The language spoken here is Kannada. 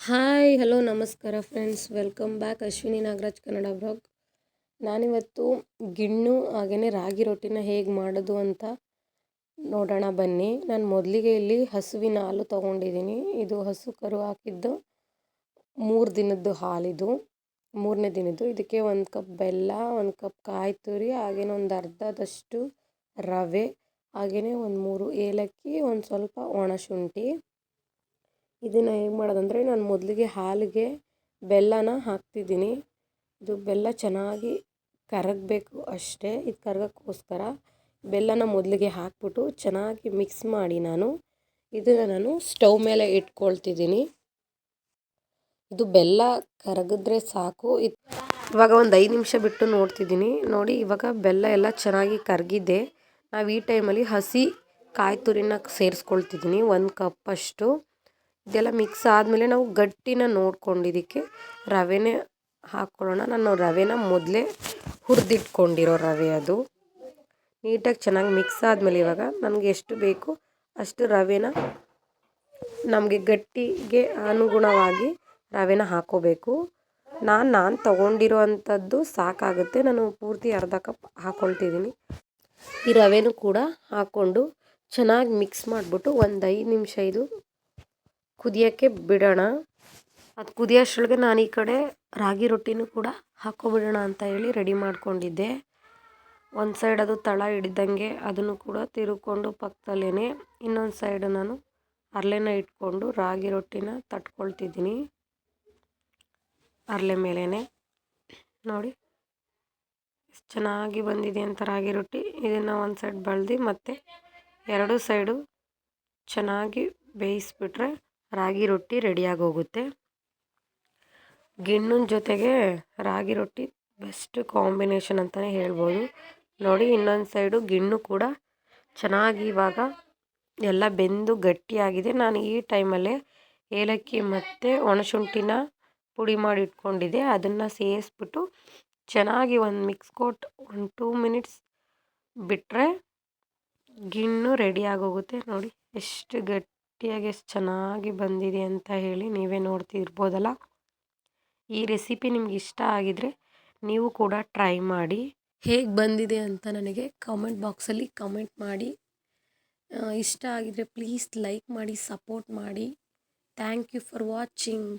ಹಾಯ್, ಹಲೋ, ನಮಸ್ಕಾರ friends welcome back Ashwini Nagaraj, Kannada blog ನಾನಿವತ್ತು ಗಿಣ್ಣು ಹಾಗೆಯೇ ರಾಗಿ ರೊಟ್ಟಿನ ಹೇಗೆ ಮಾಡೋದು ಅಂತ ನೋಡೋಣ ಬನ್ನಿ. ನಾನು ಮೊದಲಿಗೆ ಇಲ್ಲಿ ಹಸುವಿನ ಹಾಲು ತೊಗೊಂಡಿದ್ದೀನಿ ಇದು ಹಸು ಕರು ಹಾಕಿದ್ದು ಮೂರು ದಿನದ್ದು ಹಾಲಿದು. ಮೂರನೇ ದಿನದ್ದು. ಇದಕ್ಕೆ ಒಂದು ಕಪ್ ಬೆಲ್ಲ, ಒಂದು ಕಪ್ ಕಾಯಿ ತುರಿ ಹಾಗೆಯೇ ಒಂದು ಅರ್ಧದಷ್ಟು ರವೆ ಹಾಗೆಯೇ ಒಂದು ಮೂರು ಏಲಕ್ಕಿ, ಒಂದು ಸ್ವಲ್ಪ ಒಣ ಶುಂಠಿ. ಇದನ್ನು ಹೇಗೆ ಮಾಡೋದಂದರೆ ನಾನು ಮೊದಲಿಗೆ ಹಾಲಿಗೆ ಬೆಲ್ಲನ ಹಾಕ್ತಿದ್ದೀನಿ ಇದು ಬೆಲ್ಲ ಚೆನ್ನಾಗಿ ಕರಗಬೇಕು ಅಷ್ಟೇ. ಇದು ಕರಗೋಕ್ಕೋಸ್ಕರ ಬೆಲ್ಲನ ಮೊದಲಿಗೆ ಹಾಕ್ಬಿಟ್ಟು ಚೆನ್ನಾಗಿ ಮಿಕ್ಸ್ ಮಾಡಿ ನಾನು. ಇದನ್ನು ನಾನು ಸ್ಟವ್ ಮೇಲೆ ಇಟ್ಕೊಳ್ತಿದ್ದೀನಿ. ಇದು ಬೆಲ್ಲ ಕರಗಿದ್ರೆ ಸಾಕು. ಇವಾಗ ಒಂದು ಐದು ನಿಮಿಷ ಬಿಟ್ಟು ನೋಡ್ತಿದ್ದೀನಿ. ನೋಡಿ ಇವಾಗ ಬೆಲ್ಲ ಎಲ್ಲ ಚೆನ್ನಾಗಿ ಕರಗಿದೆ. ನಾವು ಈ ಟೈಮಲ್ಲಿ ಹಸಿ ಕಾಯಿ ತುರಿನ ಸೇರಿಸ್ಕೊಳ್ತಿದ್ದೀನಿ ಒಂದು ಕಪ್ಪಷ್ಟು ಇದೆಲ್ಲ ಮಿಕ್ಸ್ ಆದಮೇಲೆ ನಾವು ಗಟ್ಟಿನ ನೋಡ್ಕೊಂಡಿದ್ದಕ್ಕೆ ರವೆನೇ ಹಾಕ್ಕೊಳ್ಳೋಣ. ನಾನು ರವೆನ ಮೊದಲೇ ಹುರಿದಿಟ್ಕೊಂಡಿರೋ ರವೆ ಅದು. ನೀಟಾಗಿ ಚೆನ್ನಾಗಿ ಮಿಕ್ಸ್ ಆದಮೇಲೆ ಇವಾಗ ನನಗೆ ಎಷ್ಟು ಬೇಕು ಅಷ್ಟು ರವೆನ ನಮಗೆ ಗಟ್ಟಿಗೆ ಅನುಗುಣವಾಗಿ ರವೆನ ಹಾಕೋಬೇಕು. ನಾನು ನಾನು ತೊಗೊಂಡಿರೋ ಅಂಥದ್ದು ಸಾಕಾಗುತ್ತೆ. ನಾನು ಪೂರ್ತಿ ಅರ್ಧ ಕಪ್ ಹಾಕ್ಕೊಳ್ತಿದ್ದೀನಿ ಈ ರವೆನೂ ಕೂಡ ಹಾಕ್ಕೊಂಡು ಚೆನ್ನಾಗಿ ಮಿಕ್ಸ್ ಮಾಡಿಬಿಟ್ಟು ಒಂದು ಐದು ನಿಮಿಷ ಇದು ಕುದಿಯೋಕ್ಕೆ ಬಿಡೋಣ. ಅದು ಕುದಿಯೋಷ್ಟೊಳಗೆ ನಾನು ಈ ಕಡೆ ರಾಗಿ ರೊಟ್ಟಿನೂ ಕೂಡ ಹಾಕ್ಕೊಬಿಡೋಣ ಅಂತ ಹೇಳಿ ರೆಡಿ ಮಾಡ್ಕೊಂಡಿದ್ದೆ. ಒಂದು ಸೈಡ್ ಅದು ತಳ ಹಿಡಿದಂಗೆ ಅದನ್ನು ಕೂಡ ತಿರುಕೊಂಡು ಪಕ್ಕದಲ್ಲೇ ಇನ್ನೊಂದು ಸೈಡ್ ನಾನು ಅರಳೆನ ಇಟ್ಕೊಂಡು ರಾಗಿ ರೊಟ್ಟಿನ ತಟ್ಕೊಳ್ತಿದ್ದೀನಿ. ಅರಳೆ ಮೇಲೇ ನೋಡಿ, ಎಷ್ಟು ಚೆನ್ನಾಗಿ ಬಂದಿದೆ ಅಂತ ರಾಗಿ ರೊಟ್ಟಿ. ಇದನ್ನು ಒಂದು ಸೈಡ್ ಬಳ್ದು ಮತ್ತು ಎರಡು ಸೈಡು ಚೆನ್ನಾಗಿ ಬೇಯಿಸ್ಬಿಟ್ರೆ ರಾಗಿ ರೊಟ್ಟಿ ರೆಡಿಯಾಗಿ ಹೋಗುತ್ತೆ ಗಿಣ್ಣಿನ ಜೊತೆಗೆ ರಾಗಿ ರೊಟ್ಟಿ ಬೆಸ್ಟ್ ಕಾಂಬಿನೇಷನ್ ಅಂತಲೇ ಹೇಳ್ಬೋದು. ನೋಡಿ ಇನ್ನೊಂದು ಸೈಡು ಗಿಣ್ಣು ಕೂಡ ಚೆನ್ನಾಗಿ ಇವಾಗ ಎಲ್ಲ ಬೆಂದು ಗಟ್ಟಿಯಾಗಿದೆ. ನಾನು ಈ ಟೈಮಲ್ಲೇ ಏಲಕ್ಕಿ ಮತ್ತು ಒಣಶುಂಠಿನ ಪುಡಿ ಮಾಡಿ ಇಟ್ಕೊಂಡಿದ್ದೆ. ಅದನ್ನು ಸೇರಿಸ್ಬಿಟ್ಟು ಚೆನ್ನಾಗಿ ಒಂದು ಮಿಕ್ಸ್ ಕೊಟ್ಟು ಒಂದು ಟೂ ಮಿನಿಟ್ಸ್ ಬಿಟ್ಟರೆ ಗಿಣ್ಣು ರೆಡಿ ಆಗೋಗುತ್ತೆ. ನೋಡಿ ಎಷ್ಟು ಗಟ್ಟಿಯಾಗಿ, ಎಷ್ಟು ಚೆನ್ನಾಗಿ ಬಂದಿದೆ ಅಂತ ಹೇಳಿ ನೀವೇ ನೋಡ್ತಿರ್ಬೋದಲ್ಲ. ಈ ರೆಸಿಪಿ ನಿಮ್ಗೆ ಇಷ್ಟ ಆಗಿದರೆ ನೀವು ಕೂಡ ಟ್ರೈ ಮಾಡಿ. ಹೇಗೆ ಬಂದಿದೆ ಅಂತ ನನಗೆ ಕಾಮೆಂಟ್ ಬಾಕ್ಸಲ್ಲಿ ಕಮೆಂಟ್ ಮಾಡಿ. ಇಷ್ಟ ಆಗಿದ್ದರೆ ಪ್ಲೀಸ್ ಲೈಕ್ ಮಾಡಿ ಸಪೋರ್ಟ್ ಮಾಡಿ. Thank you for watching